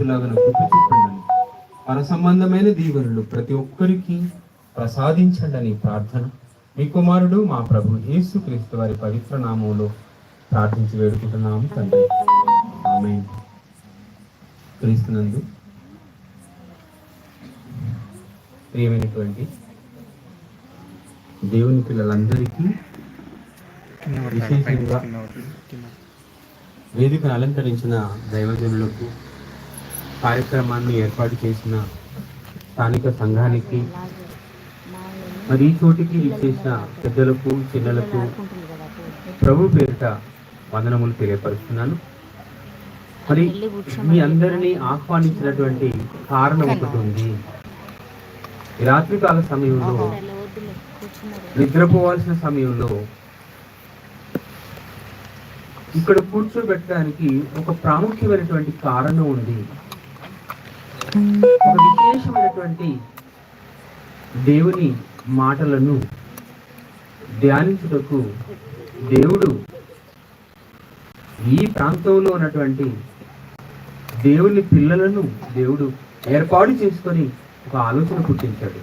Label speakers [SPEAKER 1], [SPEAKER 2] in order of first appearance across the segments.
[SPEAKER 1] వచ్చేలాగా కృప చూపండి పర సంబంధమైన దీవెనలు ప్రతి ఒక్కరికి ప్రసాదించండి అని ప్రార్థన. మీ కుమారుడు మా ప్రభు యేసు క్రీస్తు వారి పవిత్ర నామంలో ప్రార్థించి వేడుకుంటున్నాము తండ్రి. ఆమె క్రీస్తునందు ప్రియమైనటువంటి దేవుని పిల్లలందరికీ విశేషంగా వేదికను అలంకరించిన దైవజనులకు కార్యక్రమాన్ని ఏర్పాటు చేసిన స్థానిక సంఘానికి మరి ఈ చోటికి ఇచ్చేసిన పెద్దలకు చిన్నలకు ప్రభు పేరిట వందనములు తెలియపరుస్తున్నాను. మరి మీ అందరినీ ఆహ్వానించినటువంటి కారణం ఒకటి ఉంది. రాత్రికాల సమయంలో నిద్రపోవాల్సిన సమయంలో ఇక్కడ కూర్చోబెట్టడానికి ఒక ప్రాముఖ్యమైనటువంటి కారణం ఉంది. ఒక విశేషమైనటువంటి దేవుని మాటలను ధ్యానించుటకు దేవుడు ఈ ప్రాంతంలో ఉన్నటువంటి దేవుని పిల్లలను దేవుడు ఏర్పాటు చేసుకొని ఒక ఆలోచన పుట్టించాడు.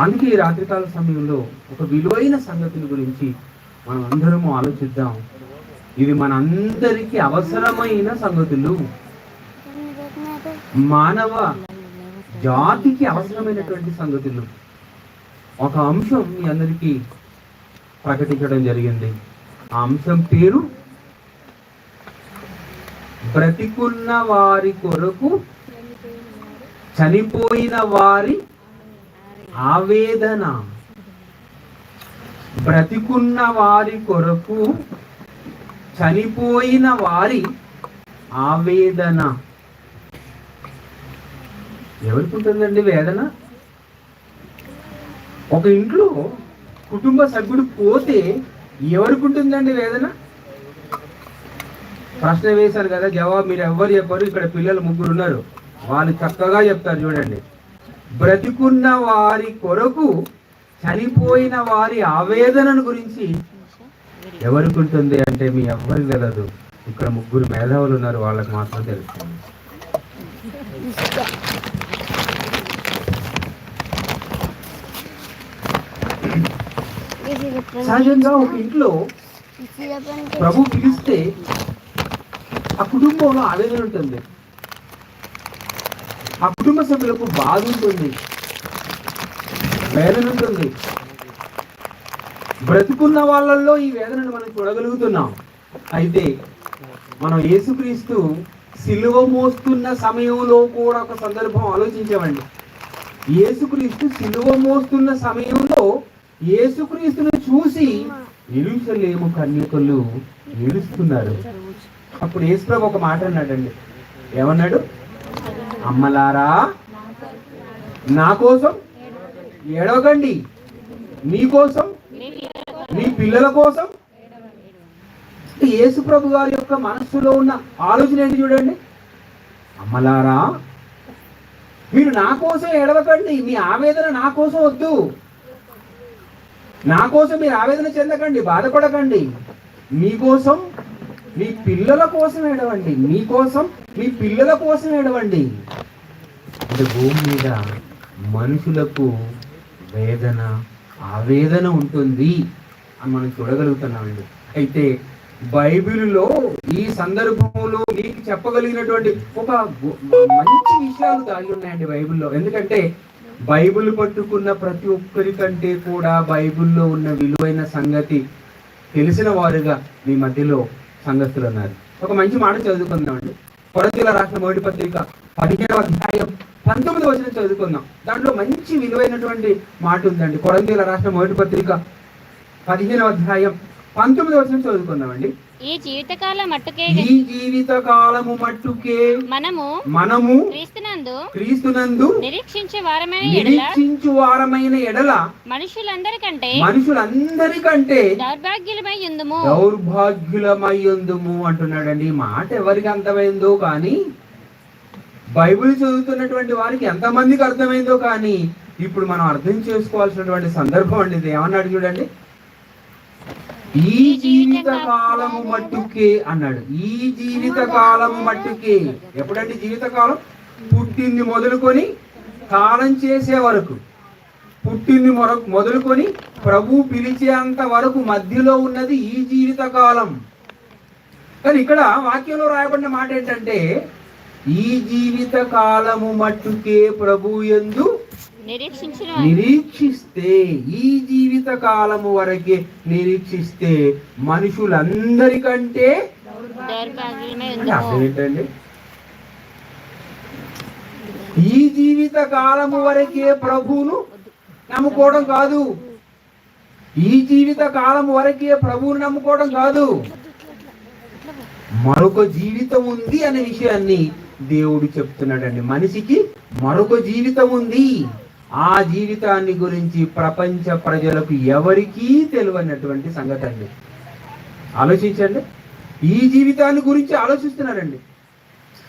[SPEAKER 1] అందుకే ఈ రాత్రికాల సమయంలో ఒక విలువైన సంగతుల గురించి మనం అందరము ఆలోచిద్దాం. ఇది మనందరికీ అవసరమైన సంగతులు. మానవ జాతికి అవసరమైనటువంటి సంగతులు. ఒక అంశం మీ అందరికీ ప్రకటించడం జరిగింది. ఆ అంశం పేరు బ్రతికున్న వారి కొరకు చనిపోయిన వారి ఆవేదన. బ్రతికున్న వారి కొరకు చనిపోయిన వారి ఆవేదన. ఎవరికి ఉంటుందండి వేదన? ఒక ఇంట్లో కుటుంబ సభ్యుడు పోతే ఎవరికి ఉంటుందండి వేదన? ప్రశ్న వేశారు కదా జవాబు మీరు ఎవరు చెప్పారు ఇక్కడ పిల్లలు ముగ్గురు ఉన్నారు వాళ్ళు చక్కగా చెప్తారు చూడండి. బ్రతికున్న వారి కొరకు చనిపోయిన వారి ఆవేదనను గురించి ఎవరికి ఉంటుంది అంటే మీ ఎవ్వరికి తెలియదు ఇక్కడ ముగ్గురు మేధావులు ఉన్నారు వాళ్ళకి మాత్రం తెలుస్తుంది. సహజంగా ఒక ఇంట్లో ప్రభు పిలిస్తే ఆ కుటుంబంలో ఆవేదన ఉంటుంది. ఆ కుటుంబ సభ్యులకు బాధ ఉంటుంది. వేదన ఉంటుంది. బ్రతుకున్న వాళ్ళల్లో ఈ వేదనను మనం చూడగలుగుతున్నాం. అయితే మనం యేసుక్రీస్తు సిలువ మోస్తున్న సమయంలో కూడా ఒక సందర్భం ఆలోచించామండి యేసుక్రీస్తు సిలువ మోస్తున్న సమయంలో యేసుక్రీస్తును చూసి ఎలుసలేము కన్యకలు ఏడుస్తున్నారు. అప్పుడు యేసుప్రభు ఒక మాట అన్నాడండి. ఏమన్నాడు? అమ్మలారా నా కోసం ఏడవకండి. నీ కోసం నీ పిల్లల కోసం. యేసుప్రభు గారి యొక్క మనస్సులో ఉన్న ఆలోచన ఏంటి చూడండి. అమ్మలారా మీరు నా కోసం ఏడవకండి. మీ ఆవేదన నా కోసం వద్దు. నా కోసం మీరు ఆవేదన చెందకండి బాధపడకండి. మీకోసం మీ పిల్లల కోసం ఏడవండి. మీకోసం మీ పిల్లల కోసం ఏడవండి. అంటే భూమి మీద మనుషులకు వేదన ఆవేదన ఉంటుంది అని మనం చూడగలుగుతున్నామండి. అయితే బైబిల్లో ఈ సందర్భంలో మీకు చెప్పగలిగినటువంటి ఒక మంచి విషయాలు దాగి ఉన్నాయండి బైబిల్లో. ఎందుకంటే బైబిల్ పట్టుకున్న ప్రతి ఒక్కరి కంటే కూడా బైబిల్లో ఉన్న విలువైన సంగతి తెలిసిన వారుగా మీ మధ్యలో సంగతులు ఉన్నారు ఒక మంచి మాట చదువుకుందామండి. కొరతీల రాష్ట్ర మొదటి పత్రిక పదిహేనవ అధ్యాయం పంతొమ్మిది వచ్చిన చదువుకుందాం. దాంట్లో మంచి విలువైనటువంటి మాట ఉందండి. కొరంతీల రాష్ట్ర మొదటి పత్రిక పదిహేనవ అధ్యాయం పంతొమ్మిది వచ్చిన చదువుకుందామండి.
[SPEAKER 2] ఈ జీవితకాలం మట్టుకే
[SPEAKER 1] ఈ జీవిత కాలము మట్టుకే
[SPEAKER 2] మనము
[SPEAKER 1] మనము
[SPEAKER 2] క్రీస్తునందు
[SPEAKER 1] క్రీస్తునందు
[SPEAKER 2] నిరీక్షించే వారమైన ఎడల
[SPEAKER 1] నిరీక్షించు వారమైన ఎడల
[SPEAKER 2] మనుషులందరికంటే
[SPEAKER 1] మనుషులందరికంటే
[SPEAKER 2] దౌర్భాగ్యులమై ఉందుము.
[SPEAKER 1] దౌర్భాగ్యులమయ్యందుము అంటున్నాడండి. ఈ మాట ఎవరికి అర్థమైందో కానీ బైబిల్ చదువుతున్నటువంటి వారికి ఎంతమందికి అర్థమైందో కానీ ఇప్పుడు మనం అర్థం చేసుకోవాల్సినటువంటి సందర్భం అండి. ఇది ఏమన్నాడు చూడండి? ఈ జీవిత కాలము మట్టుకే అన్నాడు. ఈ జీవిత కాలము మట్టుకే. ఎప్పుడంటే జీవిత కాలం పుట్టింది మొదలుకొని కాలం చేసే వరకు. పుట్టింది మొదలుకొని ప్రభు పిలిచేంత వరకు మధ్యలో ఉన్నది ఈ జీవిత కాలం కానీ ఇక్కడ వాక్యంలో రాయబడిన మాట ఏంటంటే ఈ జీవిత కాలము మట్టుకే ప్రభు ఎందు నిరీక్షిస్తే ఈ జీవిత కాలము వరకే నిరీక్షిస్తే మనుషులందరికంటే ఏంటండి ఈ జీవిత కాలము వరకే ప్రభువును నమ్ముకోవడం కాదు. ఈ జీవిత కాలం వరకే ప్రభువును నమ్ముకోవడం కాదు. మరొక జీవితం ఉంది అనే విషయాన్ని దేవుడు చెప్తున్నాడండి. మనిషికి మరొక జీవితం ఉంది. ఆ జీవితాన్ని గురించి ప్రపంచ ప్రజలకు ఎవరికీ తెలియనటువంటి సంగతి అండి. ఆలోచించండి. ఈ జీవితాన్ని గురించి ఆలోచిస్తున్నారండి.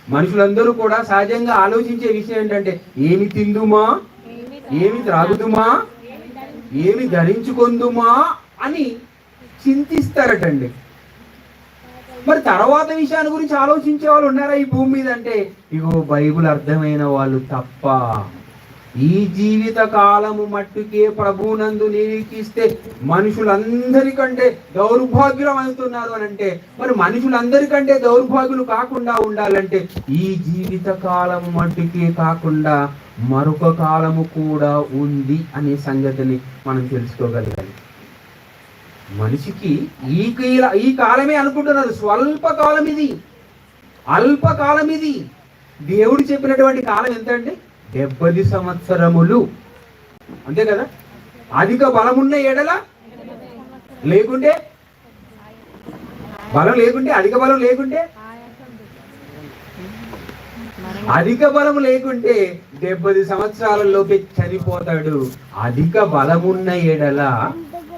[SPEAKER 1] మనుషులందరూ కూడా సహజంగా ఆలోచించే విషయం ఏంటంటే ఏమి తిందుమా? ఏమి త్రాగుదుమా? ఏమి ధరించుకుందుమా? అని చింతిస్తారటండి. మరి తర్వాత విషయాన్ని గురించి ఆలోచించే వాళ్ళు ఉన్నారా ఈ భూమి మీద అంటే ఇగో బైబిల్ అర్థమైన వాళ్ళు తప్ప. ఈ జీవిత కాలము మట్టుకే ప్రభునందు నిరీక్షిస్తే మనుషులందరికంటే దౌర్భాగ్యం అవుతున్నారు అని అంటే మరి మనుషులందరికంటే దౌర్భాగ్యులు కాకుండా ఉండాలంటే ఈ జీవిత కాలము మట్టుకే కాకుండా మరొక కాలము కూడా ఉంది అనే సంగతిని మనం తెలుసుకోగలగాలి. మనిషికి ఈ కీల ఈ కాలమే అనుకుంటున్నారు. స్వల్ప కాలం ఇది అల్పకాలం ఇది దేవుడు చెప్పినటువంటి కాలం ఎంత అండి డెబ్బది సంవత్సరములు. అంతే కదా? అధిక బలమున్న ఏడల లేకుంటే? బలం లేకుంటే? అధిక బలం లేకుంటే? అధిక బలం లేకుంటే డెబ్బది సంవత్సరాలలోపే చనిపోతాడు. అధిక బలమున్న ఏడల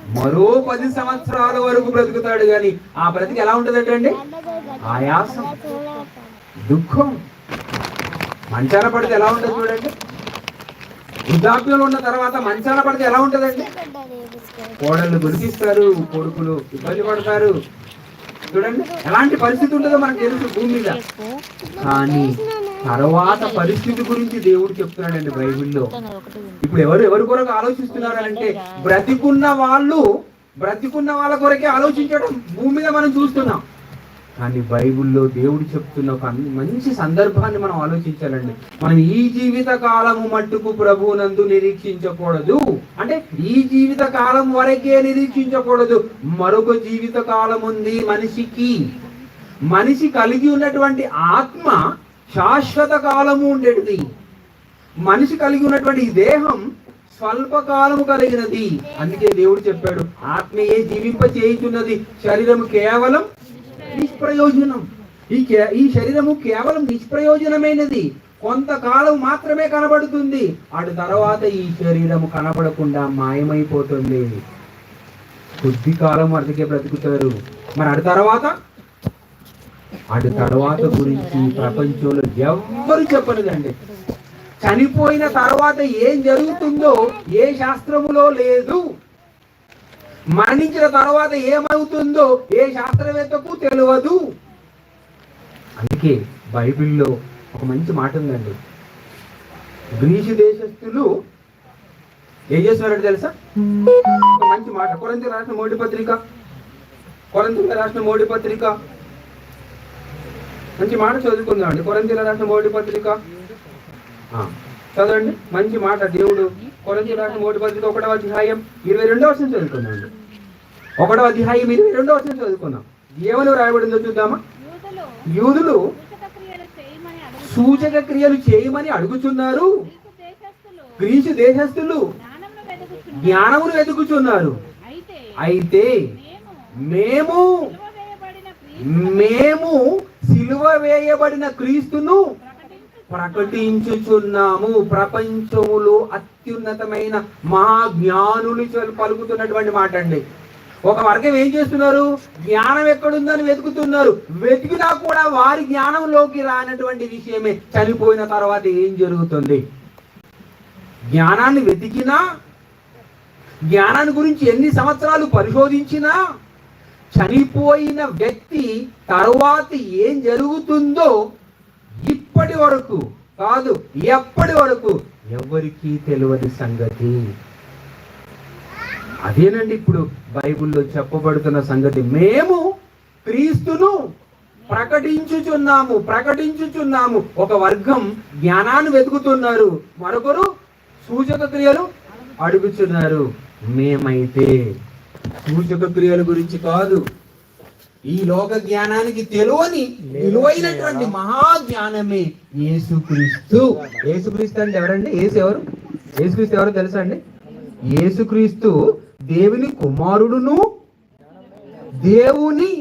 [SPEAKER 1] మరో పది సంవత్సరాల వరకు బ్రతుకుతాడు గాని ఆ బ్రతికి ఎలా ఉంటదంటే ఆయాసం. దుఃఖం. మంచాన పడితే ఎలా ఉంటుంది చూడండి. వృద్ధాప్యంలో ఉన్న తర్వాత మంచాన పడితే ఎలా ఉంటుందండి? కోడళ్ళు గురికిస్తారు కొడుకులు ఇబ్బంది పడతారు. చూడండి ఎలాంటి పరిస్థితి ఉంటుందో మనకు తెలుసు భూమి మీద. కానీ తర్వాత పరిస్థితి గురించి దేవుడు చెప్తున్నాడండి బైబిల్లో. ఇప్పుడు ఎవరు ఎవరి కొరకు ఆలోచిస్తున్నారు అంటే బ్రతికున్న వాళ్ళు బ్రతికున్న వాళ్ళ కొరకే ఆలోచించడం భూమి మీద మనం చూస్తున్నాం. కానీ బైబిల్లో దేవుడు చెప్తున్న ఒక మంచి సందర్భాన్ని మనం ఆలోచించాలండి. మనం ఈ జీవిత కాలము మట్టుకు ప్రభువునందు నిరీక్షించకూడదు. అంటే ఈ జీవిత కాలం వరకే నిరీక్షించకూడదు. మరొక జీవిత కాలం ఉంది మనిషికి. మనిషి కలిగి ఉన్నటువంటి ఆత్మ శాశ్వత కాలము ఉండేటిది. మనిషి కలిగి ఉన్నటువంటి ఈ దేహం స్వల్పకాలము కలిగినది. అందుకే దేవుడు చెప్పాడు ఆత్మయే జీవింప చేయుచున్నది శరీరము కేవలం నిష్ప్రయోజనం. ఈ ఈ శరీరము కేవలం నిష్ప్రయోజనమైనది. కొంతకాలం మాత్రమే కనబడుతుంది. అటు తర్వాత ఈ శరీరము కనబడకుండా మాయమైపోతుంది. కొద్ది కాలం వరకే బ్రతుకుతారు. మరి అటు తర్వాత? అటు తర్వాత గురించి ప్రపంచంలో ఎవ్వరు చెప్పలేదండి చనిపోయిన తర్వాత ఏం జరుగుతుందో ఏ శాస్త్రములో లేదు. మరణించిన తర్వాత ఏమవుతుందో ఏ శాస్త్రవేత్తకు తెలియదు. అందుకే బైబిల్లో ఒక మంచి మాట ఉందండి. గ్రీసు దేశస్థులు ఏం చేస్తున్నారంటే తెలుసా? ఒక మంచి మాట. కొరంతి రాసిన మోడీ పత్రిక. కొరంతి రాసిన మోడీ పత్రిక. మంచి మాట చదువుకుందాం అండి కొరంతి రాసిన మోడీ పత్రిక. చదవండి. మంచి మాట. దేవుడు కొరంతి రాసిన మోడి పత్రిక ఒకటవ అధ్యాయం ఇరవై రెండవ వర్షం చదువుకుందాం. అండి ఒకటవ అధ్యాయం ఇరవై రెండవ వర్షం చదువుకుందాం. ఏమని రాయబడిందో చూద్దామా? యూదులు సూచక క్రియలు చేయమని అడుగుచున్నారు గ్రీసు దేశస్థులు జ్ఞానమును వెతుకుచున్నారు అయితే మేము మేము సిలువ వేయబడిన క్రీస్తును ప్రకటించుచున్నాము. ప్రపంచములో అత్యున్నతమైన మహాజ్ఞానులు చెల్- పలుకుతున్నటువంటి మాట అండి ఒక వర్గం ఏం చేస్తున్నారు? జ్ఞానం ఎక్కడుందని వెతుకుతున్నారు. వెతికినా కూడా వారి జ్ఞానంలోకి రానటువంటి విషయమే చనిపోయిన తర్వాత ఏం జరుగుతుంది? జ్ఞానాన్ని వెతికినా జ్ఞానాన్ని గురించి ఎన్ని సంవత్సరాలు పరిశోధించినా చనిపోయిన వ్యక్తి తరువాత ఏం జరుగుతుందో ఇప్పటి వరకు కాదు ఎప్పటి వరకు? ఎవరికీ తెలియని సంగతి. అదేనండి ఇప్పుడు బైబిల్లో చెప్పబడుతున్న సంగతి. మేము క్రీస్తును ప్రకటించుచున్నాము ప్రకటించుచున్నాము. ఒక వర్గం జ్ఞానాన్ని వెతుకుతున్నారు. మరొకరు సూచక క్రియలు అడుగుచున్నారు. మేమైతే సూచక క్రియల గురించి కాదు. ఈ లోక జ్ఞానానికి తెలియని విలువైనటువంటి మహా జ్ఞానమే యేసుక్రీస్తు. యేసుక్రీస్తు అంటే ఎవరండి? యేసు ఎవరు? యేసుక్రీస్తు ఎవరు తెలుసా అండి? యేసుక్రీస్తు దేవుని కుమారుడును దేవుని